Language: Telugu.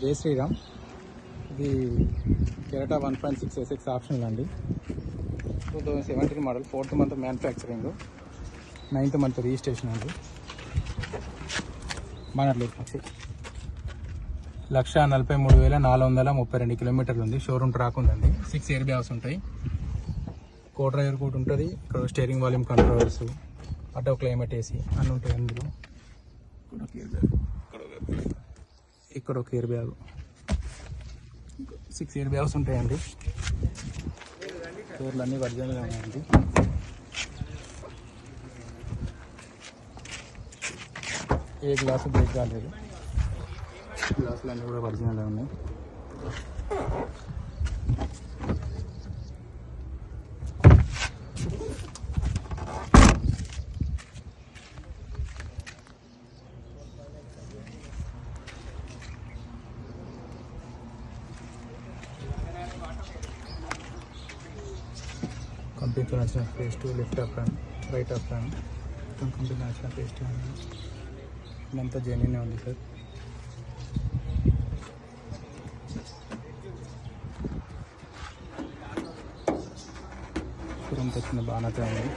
జై శ్రీరామ్. ఇది Creta one point six SX option అండి. Two thousand seventeen model fourth month manufacturing ninth month registration అండి. మనట్లేదు వచ్చి లక్ష నలభై మూడు వేల నాలుగు వందల ముప్పై రెండు కిలోమీటర్లు ఉంది. షోరూమ్ ట్రాక్ ఉందండి. సిక్స్ ఎయిర్ బ్యాగ్స్ ఉంటాయి. కో డ్రైవర్ కూడా ఉంటుంది. ఇక్కడ steering volume controls auto climate AC అన్నీ ఉంటాయి అందులో. ఇక్కడ ఒక air bag six air bags ఉంటాయండి. డోర్లు అన్నీ వర్జన్గా ఉన్నాయండి. ఏ గ్లాసు బ్రేక్ కాలేదు. గ్లాసులు అన్నీ కూడా ఒరిజినల్ ఉన్నాయి. కంపెనీతో నచ్చిన paste left up and right up and కంపెనీతో నచ్చిన పేస్ట్ ఇదంతా జెన్యున్ ఉంది సార్ షోరూమ్కి వచ్చిన బాగానే ఉంది